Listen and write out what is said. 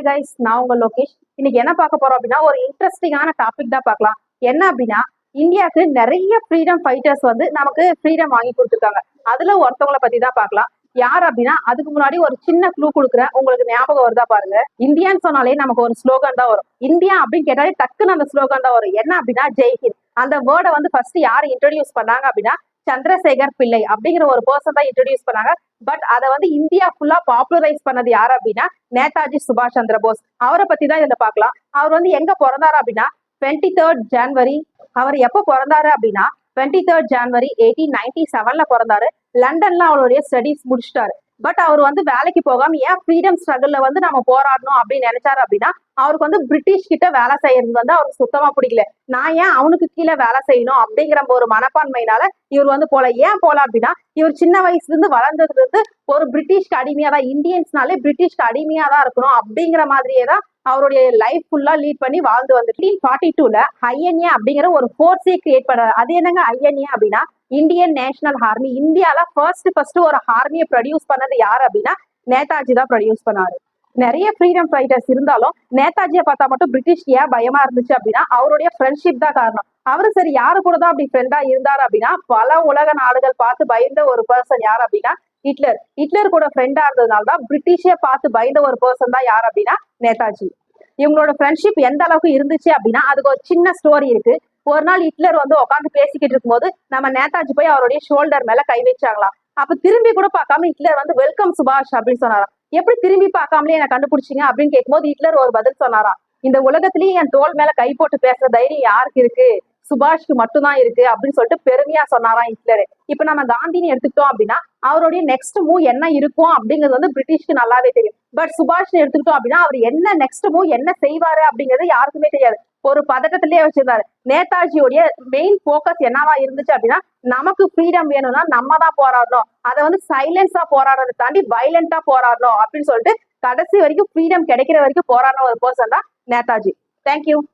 Hi guys நான் உங்க லோகேஷ். இன்னைக்கு என்ன பார்க்க போறோம் அப்படின்னா ஒரு இன்ட்ரெஸ்டிங்கான டாபிக் தான் பார்க்கலாம். என்ன அப்படின்னா இந்தியாவுக்கு நிறைய ஃப்ரீடம் ஃபைட்டர்ஸ் வந்து நமக்கு ஃப்ரீடம் வாங்கி கொடுத்துருக்காங்க. அதுல ஒருத்தவங்கள பத்தி தான் பார்க்கலாம். யார் அப்படின்னா அதுக்கு முன்னாடி ஒரு சின்ன க்ளூ கொடுக்குறேன். உங்களுக்கு ஞாபகம் வருதா பாருங்க. இந்தியான்னு சொன்னாலே நமக்கு ஒரு ஸ்லோகன் தான் வரும். இந்தியா அப்படின்னு கேட்டாலே டக்குன்னு அந்த ஸ்லோகன் தான் வரும். என்ன அப்படின்னா ஜெய்ஹிந்த் அந்த வேர்டை வந்து ஃபர்ஸ்ட் யார் இன்ட்ரடியூஸ் பண்ணாங்க அப்படின்னா சந்திரசேகர் பிள்ளை அப்படிங்கிற ஒரு பர்சன் தான் இன்ட்ரடியூஸ் பண்ணாங்க. பட் அதை வந்து இந்தியா ஃபுல்லா பாப்புலரைஸ் பண்ணது யார் அப்படின்னா நேதாஜி சுபாஷ் சந்திர போஸ். அவரை பத்தி தான் இதுல பார்க்கலாம். அவர் வந்து எங்க பிறந்தாரு அப்படின்னா டுவெண்ட்டி தேர்ட் ஜான்வரி அவர் எப்போ பிறந்தாரு அப்படின்னா twenty third January eighteen ninety செவன்ல பிறந்தாரு. லண்டன்ல அவருடைய ஸ்டடீஸ் முடிச்சிட்டாரு. பட் அவர் வந்து வேலைக்கு போகாம ஏன் ஃப்ரீடம் ஸ்ட்ரகிள்ல வந்து நம்ம போராடணும்? அப்படின்னு நினைச்சாரு அப்படின்னா அவருக்கு வந்து பிரிட்டிஷ் கிட்ட வேலை செய்யறது வந்து அவருக்கு சுத்தமா பிடிக்கல. நான் ஏன் அவனுக்கு கீழே வேலை செய்யணும்? அப்படிங்கிற ஒரு மனப்பான்மையினால இவர் வந்து போல ஏன் போல? அப்படின்னா இவர் சின்ன வயசுல இருந்து வளர்ந்ததுல இருந்து ஒரு பிரிட்டிஷ்க்கு அடிமையா தான் இந்தியன்ஸ்னாலே பிரிட்டிஷ்க்கு அடிமையா தான் இருக்கணும் அப்படிங்கிற மாதிரியே தான் அவருடைய லைஃப் ஃபுல்லா லீட் பண்ணி வாழ்ந்து வந்து ஃபார்ட்டி டூல ஐஎன்ஏ அப்படிங்கிற ஒரு ஃபோர்ஸே கிரியேட் பண்ணாரு அது என்னங்க ஐஎன்ஏ அப்படின்னா இந்தியன் நேஷனல் ஆர்மி இந்தியால ஃபர்ஸ்ட் ஃபர்ஸ்ட் ஒரு ஆர்மியை ப்ரொடியூஸ் பண்ணது யார் அப்படின்னா நேதாஜி தான் ப்ரொடியூஸ் பண்ணாரு. நிறைய ஃப்ரீடம் ஃபைட்டர்ஸ் இருந்தாலும் நேதாஜியை பார்த்தா மட்டும் பிரிட்டிஷ் ஏன் பயமா இருந்துச்சு அப்படின்னா அவருடைய ஃப்ரெண்ட்ஷிப் தான் காரணம். அவரு சரி யாரு கூட தான் அப்படி ஃப்ரெண்டா இருந்தாரு அப்படின்னா பல உலக நாடுகள் பார்த்து பயந்த ஒரு பர்சன் யார் அப்படின்னா ஹிட்லர். ஹிட்லர் கூட ஃப்ரெண்டா இருந்ததுனால தான் பிரிட்டிஷே பார்த்து பயந்த ஒரு பர்சன் தான் யார் அப்படின்னா நேதாஜி. இவங்களோட ஃப்ரெண்ட்ஷிப் எந்த அளவுக்கு இருந்துச்சு அப்படின்னா அதுக்கு ஒரு சின்ன ஸ்டோரி இருக்கு. ஒரு நாள் ஹிட்லர் வந்து உட்காந்து பேசிக்கிட்டு இருக்கும்போது நம்ம நேதாஜி போய் அவருடைய ஷோல்டர் மேல கை வச்சாங்களாம். அப்ப திரும்பி கூட பார்க்காம ஹிட்லர் வந்து வெல்கம் சுபாஷ் அப்படின்னு சொன்னாராம். எப்படி திரும்பி பார்க்காமலே என்ன கண்டுபிடிச்சீங்க? அப்படின்னு கேட்கும்போது ஹிட்லர் ஒரு பதில் சொன்னாராம். இந்த உலகத்திலேயே என் தோல் மேல கை போட்டு பேசுற தைரியம் யாருக்கு இருக்கு? சுபாஷ்க்கு மட்டும்தான் இருக்கு அப்படின்னு சொல்லிட்டு பெருமையா சொன்னாராம் ஹிட்லர். இப்ப நம்ம காந்தின்னு எடுத்துக்கிட்டோம் அப்படின்னா அவருடைய நெக்ஸ்ட் மூவ் என்ன இருக்கும் அப்படிங்கிறது வந்து பிரிட்டிஷ்க்கு நல்லாவே தெரியும். பட் சுபாஷ் எடுத்துக்கிட்டோம் அப்படின்னா அவர் என்ன நெக்ஸ்ட் மூவ் என்ன செய்வாரு அப்படிங்கிறது யாருக்குமே தெரியாது. ஒரு பதட்டத்திலேயே வச்சிருந்தாரு நேதாஜியோடைய மெயின் போக்கஸ் என்னவா இருந்துச்சு அப்படின்னா நமக்கு ஃப்ரீடம் வேணும்னா நம்ம தான் போராடணும். அதை வந்து சைலன்ஸா போராடுறதை தாண்டி வைலண்டா போராடணும் அப்படின்னு சொல்லிட்டு கடைசி வரைக்கும் ஃப்ரீடம் கிடைக்கிற வரைக்கும் போராடின ஒரு பர்சன் தான் நேதாஜி. தேங்க்யூ